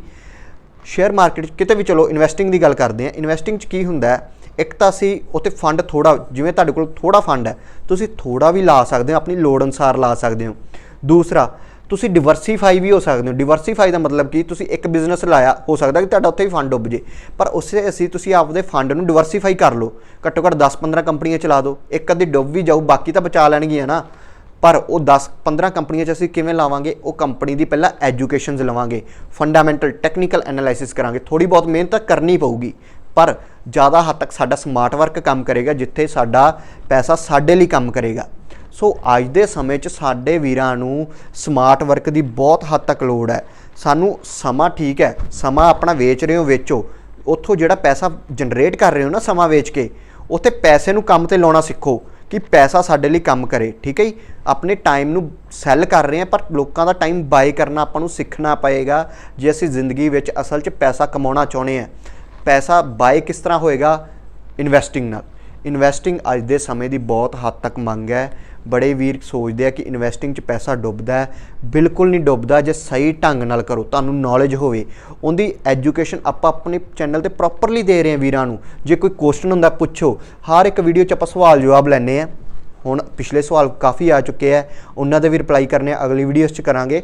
ਸ਼ੇਅਰ ਮਾਰਕੀਟ 'ਚ ਕਿਤੇ ਵੀ ਚਲੋ ਇਨਵੈਸਟਿੰਗ ਦੀ ਗੱਲ ਕਰਦੇ ਹਾਂ। ਇਨਵੈਸਟਿੰਗ 'ਚ ਕੀ ਹੁੰਦਾ ਹੈ? ਇੱਕ ਤਾਂ ਅਸੀਂ ਉੱਥੇ ਫੰਡ ਥੋੜਾ ਜਿਵੇਂ ਤੁਹਾਡੇ ਕੋਲ ਥੋੜਾ ਫੰਡ ਹੈ, ਤੁਸੀਂ ਥੋੜਾ ਵੀ ਲਾ ਸਕਦੇ ਹੋ, ਆਪਣੀ ਲੋੜ ਅਨੁਸਾਰ ਲਾ ਸਕਦੇ ਹੋ। ਦੂਸਰਾ ਤੁਸੀਂ ਡਿਵਰਸੀਫਾਈ ਵੀ ਹੋ ਸਕਦੇ ਹੋ। ਡਿਵਰਸੀਫਾਈ ਦਾ ਮਤਲਬ ਕੀ ਤੁਸੀਂ ਇੱਕ ਬਿਜ਼ਨਸ ਲਾਇਆ, ਹੋ ਸਕਦਾ ਕਿ ਤੁਹਾਡਾ ਉੱਥੇ ਵੀ ਫੰਡ ਡੁੱਬ ਜੇ ਪਰ ਉਸੇ ਅਸੀਂ ਤੁਸੀਂ ਆਪਦੇ ਫੰਡ ਨੂੰ ਡਿਵਰਸੀਫਾਈ ਕਰ ਲਓ। ਘੱਟੋ ਘੱਟ 10-15 ਕੰਪਨੀਆਂ ਚਲਾ ਦਿਓ। ਇੱਕ ਅੱਧੀ ਡੁੱਬ ਵੀ ਜਾਊ, ਬਾਕੀ ਤਾਂ ਬਚਾ ਲੈਣਗੀਆਂ ਨਾ। ਪਰ ਉਹ 10-15 ਕੰਪਨੀਆਂ 'ਚ ਅਸੀਂ ਕਿਵੇਂ ਲਾਵਾਂਗੇ, ਉਹ ਕੰਪਨੀ ਦੀ ਪਹਿਲਾਂ ਐਜੂਕੇਸ਼ਨਸ ਲਵਾਂਗੇ। ਫੰਡਾਮੈਂਟਲ ਟੈਕਨੀਕਲ ਐਨਾਲਿਸਿਸ ਕਰਾਂਗੇ। ਥੋੜੀ ਬਹੁਤ ਮਿਹਨਤ ਤਾਂ ਕਰਨੀ ਪਊਗੀ। ਪਰ ਜ਼ਿਆਦਾ ਹੱਦ ਤੱਕ ਸਾਡਾ ਸਮਾਰਟ ਵਰਕ ਕੰਮ ਕਰੇਗਾ, ਜਿੱਥੇ ਸਾਡਾ ਪੈਸਾ ਸਾਡੇ ਲਈ ਕੰਮ ਕਰੇਗਾ। ਸੋ ਅੱਜ ਦੇ ਸਮੇਂ 'ਚ ਸਾਡੇ ਵੀਰਾਂ ਨੂੰ ਸਮਾਰਟ ਵਰਕ ਦੀ ਬਹੁਤ ਹੱਦ ਤੱਕ ਲੋੜ ਹੈ। ਸਾਨੂੰ ਸਮਾਂ ਠੀਕ ਹੈ, ਸਮਾਂ ਆਪਣਾ ਵੇਚ ਰਹੇ ਹੋ, ਵੇਚੋ। ਉੱਥੋਂ ਜਿਹੜਾ ਪੈਸਾ ਜਨਰੇਟ ਕਰ ਰਹੇ ਹੋ ਨਾ ਸਮਾਂ ਵੇਚ ਕੇ, ਉੱਥੇ ਪੈਸੇ ਨੂੰ ਕੰਮ ਤੇ ਲਾਉਣਾ ਸਿੱਖੋ ਕਿ ਪੈਸਾ ਸਾਡੇ ਲਈ ਕੰਮ ਕਰੇ, ਠੀਕ ਹੈ ਜੀ? ਆਪਣੇ ਟਾਈਮ ਨੂੰ ਸੈੱਲ ਕਰ ਰਹੇ ਹਾਂ, ਪਰ ਲੋਕਾਂ ਦਾ ਟਾਈਮ ਬਾਏ ਕਰਨਾ ਆਪਾਂ ਨੂੰ ਸਿੱਖਣਾ ਪਏਗਾ, ਜੇ ਅਸੀਂ ਜ਼ਿੰਦਗੀ ਵਿੱਚ ਅਸਲ 'ਚ ਪੈਸਾ ਕਮਾਉਣਾ ਚਾਹੁੰਦੇ ਹਾਂ। ਪੈਸਾ ਬਾਏ ਕਿਸ ਤਰ੍ਹਾਂ ਹੋਏਗਾ? ਇਨਵੈਸਟਿੰਗ ਨਾਲ। ਇਨਵੈਸਟਿੰਗ ਅੱਜ ਦੇ ਸਮੇਂ ਦੀ ਬਹੁਤ ਹੱਦ ਤੱਕ ਮੰਗ ਹੈ। ਬੜੇ ਵੀਰ ਸੋਚਦੇ ਆ ਕਿ ਇਨਵੈਸਟਿੰਗ 'ਚ ਪੈਸਾ ਡੁੱਬਦਾ ਹੈ। ਬਿਲਕੁਲ ਨਹੀਂ ਡੁੱਬਦਾ, ਜੇ ਸਹੀ ਢੰਗ ਨਾਲ ਕਰੋ, ਤੁਹਾਨੂੰ ਨੌਲੇਜ ਹੋਵੇ। ਉਹਦੀ ਐਜੂਕੇਸ਼ਨ ਆਪਾਂ ਆਪਣੇ ਚੈਨਲ ਤੇ ਪ੍ਰੋਪਰਲੀ ਦੇ ਰਹੇ ਹਾਂ ਵੀਰਾਂ ਨੂੰ। ਜੇ ਕੋਈ ਕੁਐਸਚਨ ਹੁੰਦਾ, ਪੁੱਛੋ। ਹਰ ਇੱਕ ਵੀਡੀਓ 'ਚ ਆਪਾਂ ਸਵਾਲ ਜਵਾਬ ਲੈਣੇ ਆ ਹੁਣ ਪਿਛਲੇ ਸਵਾਲ ਕਾਫੀ ਆ ਚੁੱਕੇ ਆ। ਉਹਨਾਂ ਦੇ ਵੀ ਰਿਪਲਾਈ ਕਰਨੇ ਅਗਲੀ ਵੀਡੀਓਜ਼ 'ਚ ਕਰਾਂਗੇ।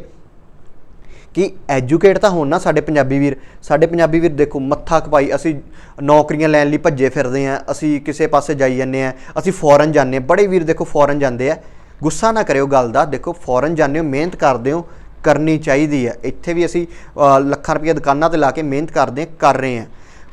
ਕਿ ਐਜੂਕੇਟ ਤਾਂ ਹੋਣ ਨਾ ਸਾਡੇ ਪੰਜਾਬੀ ਵੀਰ। ਸਾਡੇ ਪੰਜਾਬੀ ਵੀਰ ਦੇਖੋ, ਮੱਥਾ ਖਪਾਈ, ਅਸੀਂ ਨੌਕਰੀਆਂ ਲੈਣ ਲਈ ਭੱਜੇ ਫਿਰਦੇ ਆਂ ਅਸੀਂ ਕਿਸੇ ਪਾਸੇ ਜਾਈ ਜਾਂਦੇ ਆਂ ਅਸੀਂ ਫੋਰਨ ਜਾਂਦੇ ਹਾਂ। ਬੜੇ ਵੀਰ ਦੇਖੋ, ਫੋਰਨ ਜਾਂਦੇ ਆ। ਗੁੱਸਾ ਨਾ ਕਰਿਓ ਗੱਲ ਦਾ, ਦੇਖੋ, ਫੋਰਨ ਜਾਂਦੇ ਹੋ, ਮਿਹਨਤ ਕਰਦੇ ਹੋ, ਕਰਨੀ ਚਾਹੀਦੀ ਹੈ। ਇੱਥੇ ਵੀ ਅਸੀਂ ਲੱਖਾਂ ਰੁਪਏ ਦੁਕਾਨਾਂ ਤੇ ਲਾ ਕੇ ਮਿਹਨਤ ਕਰਦੇ ਕਰ ਰਹੇ ਹਾਂ।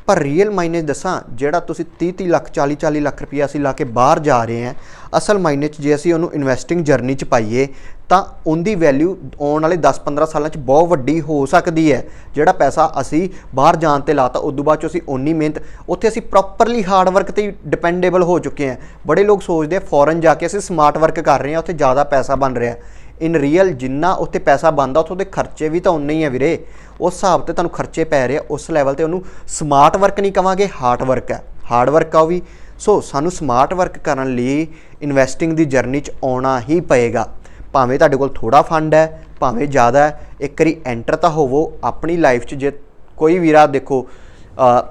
ਪਰ ਰੀਅਲ ਮਾਇਨੇ ਦੱਸਾਂ, ਜਿਹੜਾ ਤੁਸੀਂ 30 30 ਲੱਖ 40 40 ਲੱਖ ਰੁਪਈਆ ਅਸੀਂ ਲਾ ਕੇ ਬਾਹਰ ਜਾ ਰਹੇ ਹਾਂ, ਅਸਲ ਮਾਇਨੇ 'ਚ ਜੇ ਅਸੀਂ ਉਹਨੂੰ ਇਨਵੈਸਟਿੰਗ ਜਰਨੀ 'ਚ ਪਾਈਏ, ਤਾਂ ਉਹਦੀ ਵੈਲਿਊ ਆਉਣ ਵਾਲੇ 10 15 ਸਾਲਾਂ 'ਚ ਬਹੁਤ ਵੱਡੀ ਹੋ ਸਕਦੀ ਹੈ। ਜਿਹੜਾ ਪੈਸਾ ਅਸੀਂ ਬਾਹਰ ਜਾਣ ਤੇ ਲਾਤਾ ਤੋਂ ਬਾਅਦ 'ਚ ਅਸੀਂ ਓਨੀ ਮਿਹਨਤ, ਉੱਥੇ ਅਸੀਂ ਪ੍ਰੋਪਰਲੀ ਹਾਰਡ ਵਰਕ ਤੇ ਡਿਪੈਂਡੇਬਲ ਹੋ ਚੁੱਕੇ ਹਾਂ। ਬੜੇ ਲੋਕ ਸੋਚਦੇ ਆ ਫੋਰਨ ਜਾ ਕੇ ਅਸੀਂ ਸਮਾਰਟ ਵਰਕ ਕਰ ਰਹੇ ਹਾਂ, ਉੱਥੇ ਜ਼ਿਆਦਾ ਪੈਸਾ ਬਣ ਰਿਹਾ। ਇਨ ਰੀਅਲ ਜਿੰਨਾ ਉੱਥੇ ਪੈਸਾ ਬਣਦਾ, ਉੱਥੋਂ ਦੇ ਖਰਚੇ ਵੀ ਤਾਂ ਉਨੇ ਹੀ ਆ ਵੀਰੇ। ਉਸ ਹਿਸਾਬ ਤੇ ਤੁਹਾਨੂੰ ਖਰਚੇ ਪੈ ਰਹੇ ਆ, ਉਸ ਲੈਵਲ ਤੇ ਉਹਨੂੰ ਸਮਾਰਟ ਵਰਕ ਨਹੀਂ ਕਵਾਂਗੇ ਹਾਰਡ ਵਰਕ ਹੈ ਹਾਰਡ ਵਰਕ ਆ ਉਹ ਵੀ। ਸੋ ਸਾਨੂੰ ਸਮਾਰਟ ਵਰਕ ਕਰਨ ਲਈ ਇਨਵੈਸਟਿੰਗ ਦੀ ਜਰਨੀ 'ਚ ਆਉਣਾ ਹੀ ਪਏਗਾ। ਭਾਵੇਂ ਤੁਹਾਡੇ ਕੋਲ ਥੋੜਾ ਫੰਡ ਹੈ, ਭਾਵੇਂ ਜ਼ਿਆਦਾ ਹੈ, ਇੱਕ ਵਾਰੀ ਐਂਟਰ ਤਾਂ ਹੋਵੋ, ਆਪਣੀ ਲਾਈਫ 'ਚ ਜੇ ਕੋਈ ਵੀਰਾ ਦੇਖੋ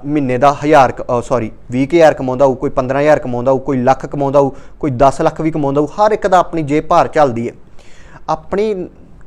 ਮਹੀਨੇ ਦਾ 1000 ਸੌਰੀ 20000 ਕਮਾਉਂਦਾ ਹੋਊ, ਕੋਈ 15000 ਕਮਾਉਂਦਾ ਹੋਊ, ਕੋਈ ਲੱਖ ਕਮਾਉਂਦਾ ਹੋਊ, ਕੋਈ 10 ਲੱਖ ਵੀ ਕਮਾਉਂਦਾ ਹੋਊ, ਹਰ ਇੱਕ ਦਾ ਆਪਣੀ ਜੇਬ ਭਾਰ ਚੱਲਦੀ ਹੈ। ਆਪਣੀ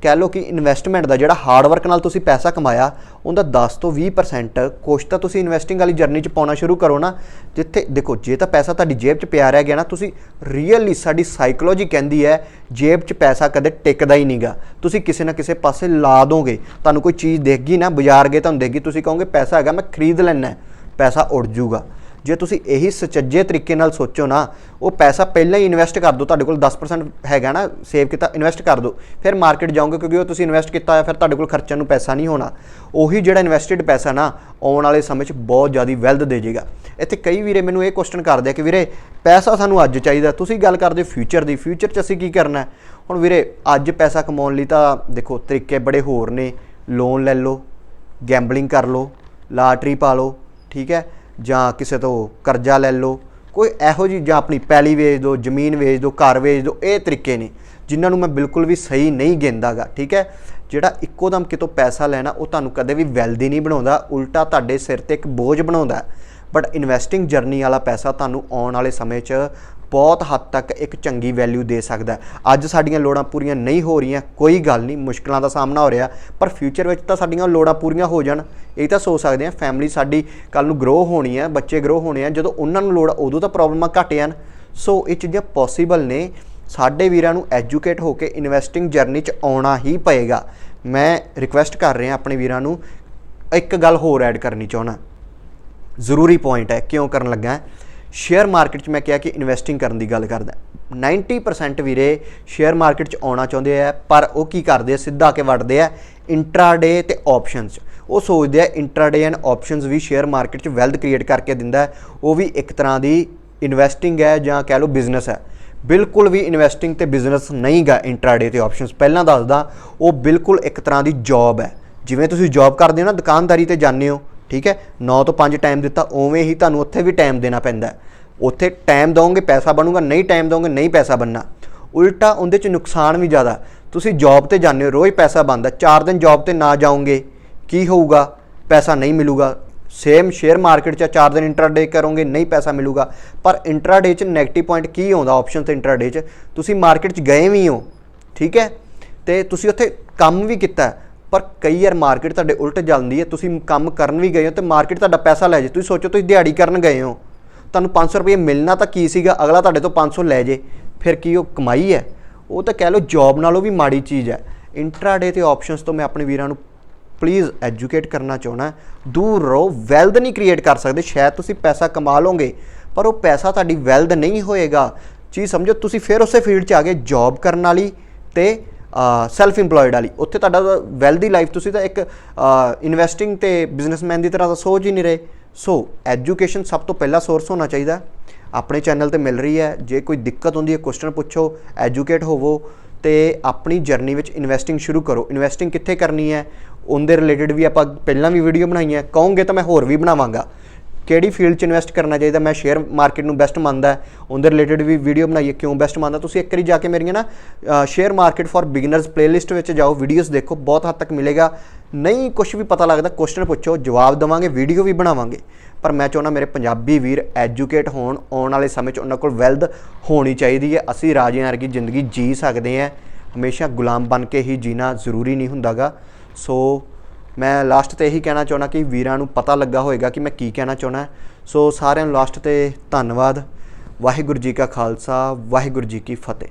ਕਹਿ ਲਓ ਕਿ ਇਨਵੈਸਟਮੈਂਟ ਦਾ ਜਿਹੜਾ ਹਾਰਡ ਵਰਕ ਨਾਲ ਤੁਸੀਂ ਪੈਸਾ ਕਮਾਇਆ, ਉਹਦਾ 10 ਤੋਂ 20% ਕੁਛ ਤਾਂ ਤੁਸੀਂ ਇਨਵੈਸਟਿੰਗ ਵਾਲੀ ਜਰਨੀ 'ਚ ਪਾਉਣਾ ਸ਼ੁਰੂ ਕਰੋ ਨਾ। ਜਿੱਥੇ ਦੇਖੋ, ਜੇ ਤਾਂ ਪੈਸਾ ਤੁਹਾਡੀ ਜੇਬ 'ਚ ਪਿਆ ਰਹਿ ਗਿਆ ਨਾ, ਤੁਸੀਂ ਰੀਅਲੀ ਸਾਡੀ ਸਾਈਕੋਲੋਜੀ ਕਹਿੰਦੀ ਹੈ, ਜੇਬ 'ਚ ਪੈਸਾ ਕਦੇ ਟਿਕਦਾ ਹੀ ਨਹੀਂਗਾ ਤੁਸੀਂ ਕਿਸੇ ਨਾ ਕਿਸੇ ਪਾਸੇ ਲਾ ਦੋਗੇ। ਤੁਹਾਨੂੰ ਕੋਈ ਚੀਜ਼ ਦੇਖਗੀ ਨਾ, ਬਾਜ਼ਾਰ ਗਏ ਤੁਹਾਨੂੰ ਦੇਖਗੀ ਤੁਸੀਂ ਕਹੋਗੇ, ਪੈਸਾ ਹੈਗਾ, ਮੈਂ ਖਰੀਦ ਲੈਣਾ ਪੈਸਾ ਉੱਡ ਜਾਊਗਾ। ਜੇ ਤੁਸੀਂ ਇਹੀ ਸੁਚੱਜੇ ਤਰੀਕੇ ਨਾਲ ਸੋਚੋ ਨਾ, ਉਹ ਪੈਸਾ ਪਹਿਲਾਂ ਹੀ ਇਨਵੈਸਟ ਕਰ ਦਿਓ, ਤੁਹਾਡੇ ਕੋਲ 10% ਹੈਗਾ ਨਾ ਸੇਵ ਕੀਤਾ ਇਨਵੈਸਟ ਕਰ ਦਿਓ। ਫਿਰ ਮਾਰਕੀਟ ਜਾਓਗੇ ਕਿਉਂਕਿ ਉਹ ਤੁਸੀਂ ਇਨਵੈਸਟ ਕੀਤਾ ਹੋਇਆ ਫਿਰ ਤੁਹਾਡੇ ਕੋਲ ਖਰਚਣ ਨੂੰ ਪੈਸਾ ਨਹੀਂ ਹੋਣਾ। ਉਹੀ ਜਿਹੜਾ ਇਨਵੈਸਟਡ ਪੈਸਾ ਨਾ, ਆਉਣ ਵਾਲੇ ਸਮੇਂ 'ਚ ਬਹੁਤ ਜ਼ਿਆਦਾ ਵੈਲਥ ਦੇ ਜਾਏਗਾ ਇੱਥੇ ਕਈ ਵੀਰੇ ਮੈਨੂੰ ਇਹ ਕੁਐਸਚਨ ਕਰਦੇ ਆ ਕਿ ਵੀਰੇ, ਪੈਸਾ ਸਾਨੂੰ ਅੱਜ ਚਾਹੀਦਾ, ਤੁਸੀਂ ਗੱਲ ਕਰਦੇ ਫਿਊਚਰ ਦੀ ਫਿਊਚਰ 'ਚ ਅਸੀਂ ਕੀ ਕਰਨਾ? ਹੈ? ਹੁਣ ਵੀਰੇ, ਅੱਜ ਪੈਸਾ ਕਮਾਉਣ ਲਈ ਤਾਂ ਦੇਖੋ, ਤਰੀਕੇ ਬੜੇ ਹੋਰ ਨੇ। ਲੋਨ ਲੈ ਲਓ ਗੈਂਬਲਿੰਗ ਕਰ ਲਓ, ਲਾਟਰੀ ਪਾ ਲਓ, ਠੀਕ ਹੈ? ਜਾਂ ਕਿਸੇ ਤੋਂ ਕਰਜ਼ਾ ਲੈ ਲਓ, ਕੋਈ ਇਹੋ ਜਿਹੀ ਜਾਂ ਆਪਣੀ ਪੈਲੀ ਵੇਚ ਦਿਓ, ਜ਼ਮੀਨ ਵੇਚ ਦਿਓ, ਘਰ ਵੇਚ ਦਿਓ, ਇਹ ਤਰੀਕੇ ਨੇ, ਜਿਨ੍ਹਾਂ ਨੂੰ ਮੈਂ ਬਿਲਕੁਲ ਵੀ ਸਹੀ ਨਹੀਂ ਗਿਣਦਾਗਾ, ਠੀਕ ਹੈ? ਜਿਹੜਾ ਇੱਕੋ ਦਮ ਕਿਤੋਂ ਪੈਸਾ ਲੈਣਾ, ਉਹ ਤੁਹਾਨੂੰ ਕਦੇ ਵੀ ਵੈਲਦੀ ਨਹੀਂ ਬਣਾਉਂਦਾ, ਉਲਟਾ ਤੁਹਾਡੇ ਸਿਰ ਤੇ ਇੱਕ ਬੋਝ ਬਣਾਉਂਦਾ। ਬਟ ਇਨਵੈਸਟਿੰਗ ਜਰਨੀ ਵਾਲਾ ਪੈਸਾ ਤੁਹਾਨੂੰ ਆਉਣ ਵਾਲੇ ਸਮੇਂ 'ਚ ਬਹੁਤ ਹੱਦ ਤੱਕ ਇੱਕ ਚੰਗੀ ਵੈਲਿਊ ਦੇ ਸਕਦਾ ਅੱਜ ਸਾਡੀਆਂ ਲੋੜਾਂ ਪੂਰੀਆਂ ਨਹੀਂ ਹੋ ਰਹੀਆਂ, ਕੋਈ ਗੱਲ ਨਹੀਂ, ਮੁਸ਼ਕਲਾਂ ਦਾ ਸਾਹਮਣਾ ਹੋ ਰਿਹਾ, ਪਰ ਫਿਊਚਰ ਵਿੱਚ ਤਾਂ ਸਾਡੀਆਂ ਲੋੜਾਂ ਪੂਰੀਆਂ ਹੋ ਜਾਣ। ਇਹ ਤਾਂ ਸੋਚ ਸਕਦੇ ਹਾਂ ਫੈਮਿਲੀ ਸਾਡੀ ਕੱਲ ਨੂੰ ਗਰੋ ਹੋਣੀ ਹੈ, ਬੱਚੇ ਗਰੋ ਹੋਣੇ ਆ ਜਦੋਂ ਉਹਨਾਂ ਨੂੰ ਲੋੜ ਉਦੋਂ ਤਾਂ ਪ੍ਰੋਬਲਮਾਂ ਘਟ ਜਾਣ ਸੋ ਇਹ ਚੀਜ਼ਾਂ ਪੋਸੀਬਲ ਨੇ। ਸਾਡੇ ਵੀਰਾਂ ਨੂੰ ਐਜੂਕੇਟ ਹੋ ਕੇ ਇਨਵੈਸਟਿੰਗ ਜਰਨੀ 'ਚ ਆਉਣਾ ਹੀ ਪਏਗਾ। ਮੈਂ ਰਿਕੁਐਸਟ ਕਰ ਰਿਹਾ ਆਪਣੇ ਵੀਰਾਂ ਨੂੰ, ਇੱਕ ਗੱਲ ਹੋਰ ਐਡ ਕਰਨੀ ਚਾਹੁੰਦਾ। ਜ਼ਰੂਰੀ ਪੁਆਇੰਟ ਹੈ, ਕਿਉਂ ਕਰਨ ਲੱਗਾ ਸ਼ੇਅਰ ਮਾਰਕੀਟ 'ਚ ਮੈਂ ਕਿਹਾ ਕਿ ਇਨਵੈਸਟਿੰਗ ਕਰਨ ਦੀ ਗੱਲ ਕਰਦਾ 90% ਵੀਰੇ ਸ਼ੇਅਰ ਮਾਰਕੀਟ 'ਚ ਆਉਣਾ ਚਾਹੁੰਦੇ ਆ, ਪਰ ਉਹ ਕੀ ਕਰਦੇ ਆ? ਸਿੱਧਾ ਆ ਕੇ ਵੜਦੇ ਆ ਇੰਟਰਾਡੇ ਤੇ ਆਪਸ਼ਨਸ ਉਹ ਸੋਚਦੇ ਆ ਇੰਟਰਾਡੇ ਐਂਡ ਆਪਸ਼ਨਸ ਵੀ ਸ਼ੇਅਰ ਮਾਰਕੀਟ 'ਚ ਵੈਲਥ ਕ੍ਰੀਏਟ ਕਰਕੇ ਦਿੰਦਾ ਉਹ ਵੀ ਇੱਕ ਤਰ੍ਹਾਂ ਦੀ ਇਨਵੈਸਟਿੰਗ ਹੈ ਜਾਂ ਕਹਿ ਲਓ ਬਿਜ਼ਨਸ ਹੈ। ਬਿਲਕੁਲ ਵੀ ਇਨਵੈਸਟਿੰਗ ਤੇ ਬਿਜ਼ਨਸ ਨਹੀਂਗਾ ਇੰਟਰਾਡੇ ਤੇ ਆਪਸ਼ਨਸ ਪਹਿਲਾਂ ਦੱਸਦਾ, ਉਹ ਬਿਲਕੁਲ ਇੱਕ ਤਰ੍ਹਾਂ ਦੀ ਜੌਬ ਹੈ। ਜਿਵੇਂ ਤੁਸੀਂ ਜੌਬ ਕਰਦੇ ਹੋ ਨਾ, ਦੁਕਾਨਦਾਰੀ ਤੇ ਜਾਂਦੇ ਹੋ ਠੀਕ ਹੈ? 9 ਤੋਂ 5 ਟਾਈਮ ਦਿੱਤਾ, ਉਵੇਂ ਹੀ ਤੁਹਾਨੂੰ ਉੱਥੇ ਵੀ ਟਾਈਮ ਦੇਣਾ ਪੈਂਦਾ ਉੱਥੇ ਟਾਈਮ ਦੋਗੇ ਪੈਸਾ ਬਣੂਗਾ, ਨਹੀਂ ਟਾਈਮ ਦੋਗੇ ਨਹੀਂ ਪੈਸਾ ਬਣਨਾ। ਉਲਟਾ ਉਹਦੇ ਚ ਨੁਕਸਾਨ ਵੀ ਜ਼ਿਆਦਾ। ਤੁਸੀਂ ਜੌਬ ਤੇ ਜਾਂਦੇ ਹੋ, ਰੋਜ਼ ਪੈਸਾ ਬਣਦਾ। 4 ਦਿਨ ਜੌਬ ਤੇ ਨਾ ਜਾਓਗੇ, ਕੀ ਹੋਊਗਾ? ਪੈਸਾ ਨਹੀਂ ਮਿਲੂਗਾ। ਸੇਮ ਸ਼ੇਅਰ ਮਾਰਕੀਟ 'ਚ 4 ਦਿਨ ਇੰਟਰਾਡੇ ਕਰੋਗੇ, ਨਹੀਂ ਪੈਸਾ ਮਿਲੂਗਾ। ਪਰ ਇੰਟਰਾਡੇ 'ਚ 네ਗੇਟਿਵ ਪੁਆਇੰਟ ਕੀ ਆਉਂਦਾ? ਆਪਸ਼ਨ ਤੇ ਇੰਟਰਾਡੇ 'ਚ। ਤੁਸੀਂ ਮਾਰਕੀਟ 'ਚ ਗਏ ਵੀ ਹੋ, ਠੀਕ ਹੈ? ਤੇ ਤੁਸੀਂ ਉੱਥੇ ਕੰਮ ਵੀ ਕੀਤਾ। ਪਰ ਕਈ ਵਾਰ ਮਾਰਕੀਟ ਤੁਹਾਡੇ ਉਲਟ ਜਾਂਦੀ ਹੈ, ਤੁਸੀਂ ਕੰਮ ਕਰਨ ਵੀ ਗਏ ਹੋ ਤੇ ਮਾਰਕੀਟ ਤੁਹਾਡਾ ਪੈਸਾ ਲੈ ਜੇ। ਤੁਸੀਂ ਸੋਚੋ ਤੁਸੀਂ ਦਿਹਾੜੀ ਕਰਨ ਗਏ ਹੋ। ਤੁਹਾਨੂੰ 500 ਰੁਪਏ ਮਿਲਣਾ ਤਾਂ ਕੀ ਸੀਗਾ? ਅਗਲਾ ਤੁਹਾਡੇ ਤੋਂ 500 ਲੈ ਜੇ। ਫਿਰ ਕੀ ਉਹ ਕਮਾਈ ਹੈ? ਉਹ ਤਾਂ ਕਹਿ ਲਓ ਜੌਬ ਨਾਲੋਂ ਵੀ ਮਾੜੀ ਚੀਜ਼ ਹੈ। ਇੰਟਰਾਡੇ ਤੇ ਆਪਸ਼ਨਸ ਤੋਂ ਮੈਂ ਆਪਣੇ ਵੀਰਾਂ ਨੂੰ ਪਲੀਜ਼ ਐਜੂਕੇਟ ਕਰਨਾ ਚਾਹਣਾ ਦੂਰ ਰਹੋ ਵੈਲਥ ਨਹੀਂ ਕ੍ਰੀਏਟ ਕਰ ਸਕਦੇ। ਸ਼ਾਇਦ ਤੁਸੀਂ ਪੈਸਾ ਕਮਾ ਲਓਗੇ, ਪਰ ਉਹ ਪੈਸਾ ਤੁਹਾਡੀ ਵੈਲਥ ਨਹੀਂ ਹੋਏਗਾ। ਚੀਜ਼ ਸਮਝੋ, ਤੁਸੀਂ ਫਿਰ ਉਸੇ ਫੀਲਡ 'ਚ ਆ ਗਏ ਜੌਬ ਕਰਨ ਵਾਲੀ ਤੇ ਸੈਲਫ ਇੰਪਲੋਇਡ ਵਾਲੀ। ਉੱਥੇ ਤੁਹਾਡਾ ਵੈਲਦੀ ਲਾਈਫ ਤੁਸੀਂ ਤਾਂ ਇੱਕ ਇਨਵੈਸਟਿੰਗ ਤੇ ਬਿਜ਼ਨਸਮੈਨ ਦੀ ਤਰ੍ਹਾਂ ਤਾਂ ਸੋਚ ਹੀ ਨਹੀਂ ਰਹੇ। ਸੋ ਐਜੂਕੇਸ਼ਨ ਸਭ ਤੋਂ ਪਹਿਲਾ ਸੋਰਸ ਹੋਣਾ ਚਾਹੀਦਾ। ਆਪਣੇ ਚੈਨਲ ਤੇ ਮਿਲ ਰਹੀ ਹੈ। ਜੇ ਕੋਈ ਦਿੱਕਤ ਹੁੰਦੀ ਹੈ ਕੁਐਸਚਨ ਪੁੱਛੋ ਐਜੂਕੇਟ ਹੋਵੋ ਤੇ ਆਪਣੀ ਜਰਨੀ ਵਿੱਚ ਇਨਵੈਸਟਿੰਗ ਸ਼ੁਰੂ ਕਰੋ। ਇਨਵੈਸਟਿੰਗ ਕਿੱਥੇ ਕਰਨੀ ਹੈ? ਉਹਦੇ ਰਿਲੇਟਡ ਵੀ ਆਪਾਂ ਪਹਿਲਾਂ ਵੀ ਵੀਡੀਓ ਬਣਾਈਆਂ। ਕਹੋਗੇ ਤਾਂ ਮੈਂ ਹੋਰ ਵੀ ਬਣਾਵਾਂਗਾ। ਕਿਹੜੀ ਫੀਲਡ 'ਚ ਇਨਵੈਸਟ ਕਰਨਾ ਚਾਹੀਦਾ, ਮੈਂ ਸ਼ੇਅਰ ਮਾਰਕੀਟ ਨੂੰ ਬੈਸਟ ਮੰਨਦਾ ਉਹਦੇ ਰਿਲੇਟਡ ਵੀ ਵੀਡੀਓ ਬਣਾਈਏ, ਕਿਉਂ ਬੈਸਟ ਮੰਨਦਾ? ਤੁਸੀਂ ਇੱਕ ਵਾਰੀ ਜਾ ਕੇ ਮੇਰੀਆਂ ਨਾ share market for beginners playlist ਵਿੱਚ ਜਾਓ ਵੀਡੀਓਜ਼ ਦੇਖੋ, ਬਹੁਤ ਹੱਦ ਤੱਕ ਮਿਲੇਗਾ। ਨਹੀਂ ਕੁਝ ਵੀ ਪਤਾ ਲੱਗਦਾ ਕੁਐਸਚਨ ਪੁੱਛੋ, ਜਵਾਬ ਦੇਵਾਂਗੇ ਵੀਡੀਓ ਵੀ ਬਣਾਵਾਂਗੇ। ਪਰ ਮੈਂ ਚਾਹੁੰਦਾ ਮੇਰੇ ਪੰਜਾਬੀ ਵੀਰ ਐਜੂਕੇਟ ਹੋਣ, ਆਉਣ ਵਾਲੇ ਸਮੇਂ 'ਚ ਉਹਨਾਂ ਕੋਲ ਵੈਲਥ ਹੋਣੀ ਚਾਹੀਦੀ ਹੈ। ਅਸੀਂ ਰਾਜਿਆਂ ਵਰਗੀ ਜ਼ਿੰਦਗੀ ਜੀ ਸਕਦੇ ਹਾਂ। ਹਮੇਸ਼ਾ ਗੁਲਾਮ ਬਣ ਕੇ ਹੀ ਜੀਣਾ ਜ਼ਰੂਰੀ ਨਹੀਂ ਹੁੰਦਾਗਾ। ਸੋ ਮੈਂ ਲਾਸਟ ਤੇ ਇਹੀ ਕਹਿਣਾ ਚਾਹੁੰਦਾ ਕਿ ਵੀਰਾਂ ਨੂੰ ਪਤਾ ਲੱਗਾ ਹੋਵੇਗਾ ਕਿ ਮੈਂ ਕੀ ਕਹਿਣਾ ਚਾਹੁੰਦਾ। ਸੋ ਸਾਰਿਆਂ ਨੂੰ ਲਾਸਟ ਤੇ ਧੰਨਵਾਦ। ਵਾਹਿਗੁਰੂ ਜੀ ਕਾ ਖਾਲਸਾ, ਵਾਹਿਗੁਰੂ ਜੀ ਕੀ ਫਤਿਹ।